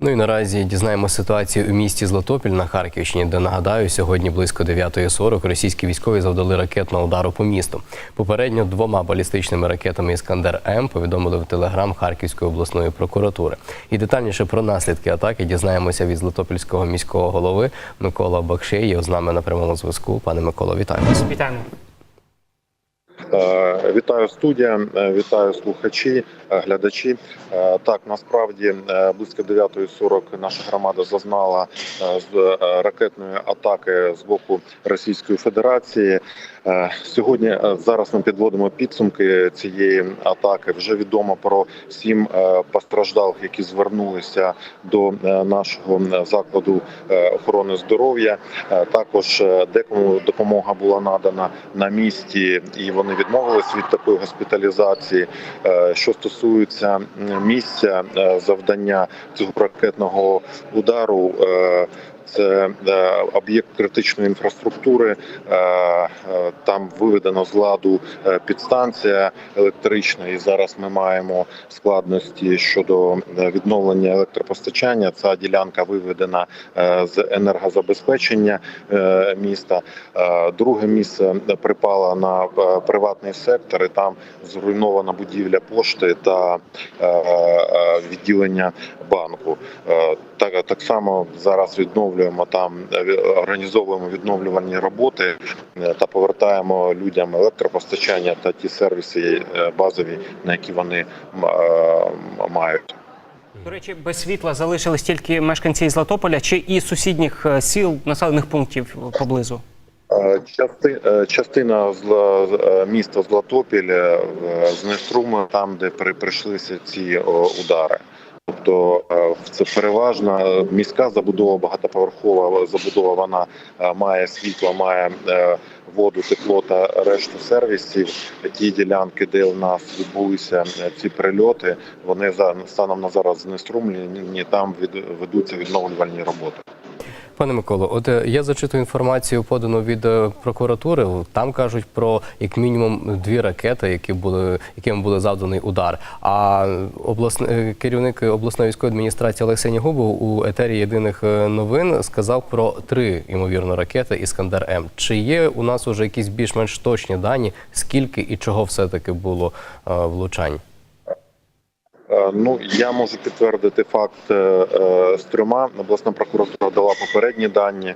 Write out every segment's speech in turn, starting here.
Ну і наразі дізнаємося ситуацію у місті Златопіль на Харківщині, де нагадаю, сьогодні близько 9.40 російські військові завдали ракетного удару по місту. Попередньо двома балістичними ракетами Іскандер М повідомили в телеграм Харківської обласної прокуратури. І детальніше про наслідки атаки дізнаємося від Златопільського міського голови Микола Бакшеєв. З нами на прямому зв'язку. Пане Микола, вітаю. Вітаємо. Е, Вітаю студія, е, вітаю слухачі, е, глядачі. Так, насправді близько 9.40 наша громада зазнала з ракетної атаки з боку Російської Федерації. Сьогодні зараз ми підводимо підсумки цієї атаки. Вже відомо про сім постраждалих, які звернулися до нашого закладу охорони здоров'я. Також декому допомога була надана на місці, і вони відмовились від такої госпіталізації. Е, Що стосується місця е, завдання цього ракетного удару. Це е, об'єкт критичної інфраструктури. Е, е, Там виведено з ладу підстанція електрична, і зараз ми маємо складності щодо відновлення електропостачання. Ця ділянка виведена з енергозабезпечення міста. Друге місце припало на приватний сектор. і Там зруйнована будівля пошти та відділення банку. Так, так само зараз відновлюємо там, е, організовуємо відновлювальні роботи е, та повертаємо людям електропостачання та ті сервіси е, базові, на які вони мають. До речі, без світла залишились тільки мешканці Златополя чи і сусідніх сіл, населених пунктів поблизу. Части, частина е, міста Златопіль е, там, де при, прийшлися ці удари. Тобто е, це переважна міська забудова, багатоповерхова забудова. Вона е, має світло, має е, воду, тепло та решту сервісів. Ті ділянки, де у нас відбулися ці прильоти, вони за станом на зараз знеструмлені. Там ведуться відновлювальні роботи. Пане Миколо, от е, я зачитую інформацію, подану від е, прокуратури. Там кажуть про як мінімум дві ракети, які були яким були завданий удар. А обласний е, керівник обласної військової адміністрації Олексій Нігубов у етері єдиних новин сказав про три ймовірно ракети Іскандер М. Чи є у нас уже якісь більш-менш точні дані, скільки і чого все таки було влучань? Е, Ну я можу підтвердити факт е, е, з трьома. Обласна прокуратура дала попередні дані,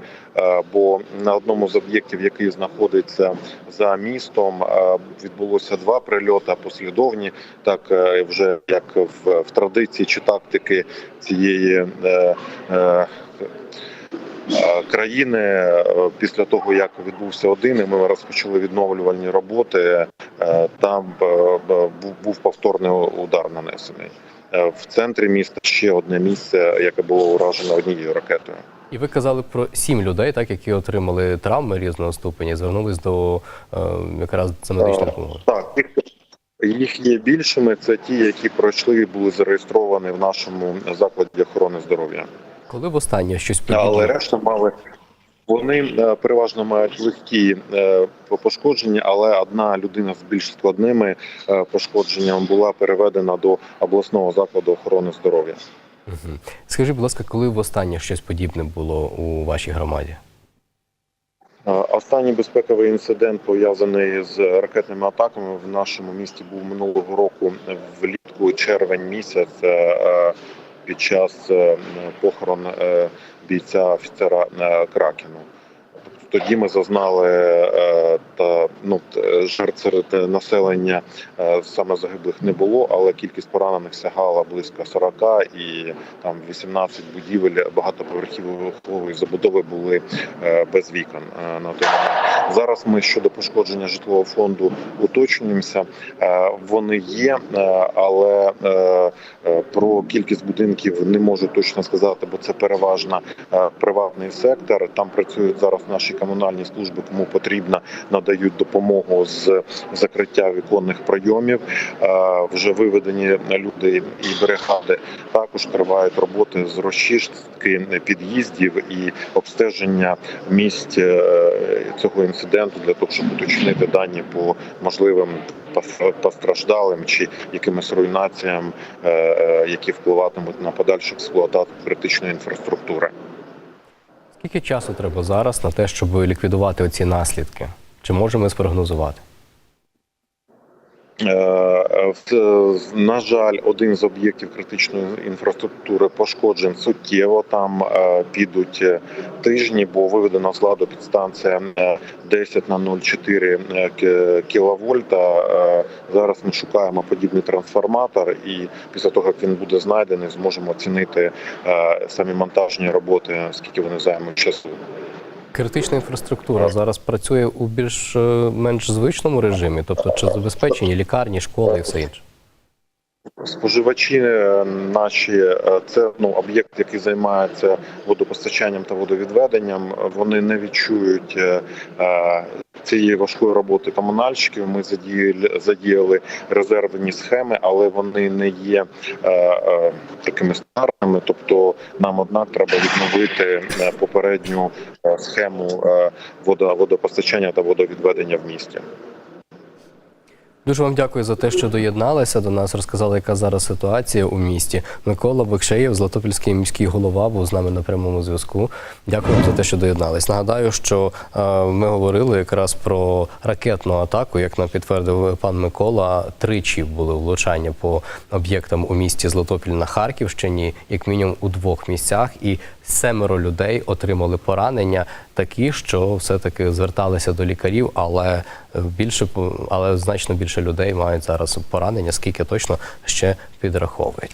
бо на одному з об'єктів, який знаходиться за містом, відбулося два прильоти послідовні. Так вже як в, в традиції чи тактики цієї. Е, Країни е, після того, як відбувся один, і ми розпочали відновлювальні роботи. е, Там був- повторний удар нанесений. В центрі міста ще одне місце, яке було уражено однією ракетою. І ви казали про сім людей, так які отримали травми різного ступеня, звернулись до якраз за медичною допомогою. Так, їх є більшими. Це ті, які пройшли і були зареєстровані в нашому закладі охорони здоров'я. Коли востаннє щось Але решта мали. Вони е, переважно мають легкі е, пошкодження, але одна людина з більш складними е, пошкодженнями була переведена до обласного закладу охорони здоров'я. Мгм. Скажіть, будь ласка, коли востаннє щось подібне було у вашій громаді? Останній безпековий інцидент пов'язаний з ракетними атаками в нашому місті був минулого року влітку, червень місяць, під час е, похорон е, бійця офіцера Кракена. Кракену. Тоді ми зазнали е, та ну т- жертв серед населення е, саме загиблих не було, але кількість поранених сягала близько 40 і там 18 будівель багатоповерхівої забудови були е, без вікон е, на той момент. Зараз ми щодо пошкодження житлового фонду уточнюємося. Е, Вони є, е, але е, е, про кількість будинків не можу точно сказати, бо це переважно е, приватний сектор. Там працюють зараз наші комунальні служби, кому потрібно, надають допомогу з закриття віконних прийомів. Е, Вже виведені люди і бригади. Також тривають роботи з розчистки під'їздів і обстеження місць е, цього інциденту для того, щоб уточнити дані по можливим постраждалим чи якимось руйнаціям, е, які впливатимуть на подальшу експлуатацію критичної інфраструктури. Скільки часу треба зараз на те, щоб ліквідувати оці наслідки? Чи можемо ми спрогнозувати? Е, На жаль, один з об'єктів критичної інфраструктури пошкоджен суттєво. Там е, підуть е, тижні, бо виведена з ладу підстанція е, 10 на 0,4 е, кіловольта. Зараз ми шукаємо подібний трансформатор, і після того як він буде знайдений, зможемо оцінити самі монтажні роботи, скільки вони займуть часу. Критична інфраструктура зараз працює у більш е, звичному режимі, тобто чи забезпечені лікарні, школи і все інше. Споживачі е, наші е, це ну об'єкт, який займається водопостачанням та водовідведенням. Вони не відчують е, цієї важкої роботи комунальщиків. Ми задіяли, задіяли резервні схеми, але вони не є е, е, такими стандартними. Тобто нам однак треба відновити е, попередню е, схему е, водопостачання та водовідведення в місті. Дуже вам дякую за те, що доєдналися до нас, розказали, яка зараз ситуація у місті. Микола Бекшеєв, Златопільський міський голова, був з нами на прямому зв'язку. Дякую вам за те, що доєднались. Нагадаю, що е, ми говорили якраз про ракетну атаку, як нам підтвердив пан Микола. Тричі були влучання по об'єктам у місті Златопіль на Харківщині, як мінімум у двох місцях, і семеро людей отримали поранення, такі, що все-таки зверталися до лікарів, але е, більше але значно більше людей мають зараз поранення, скільки точно ще підраховують.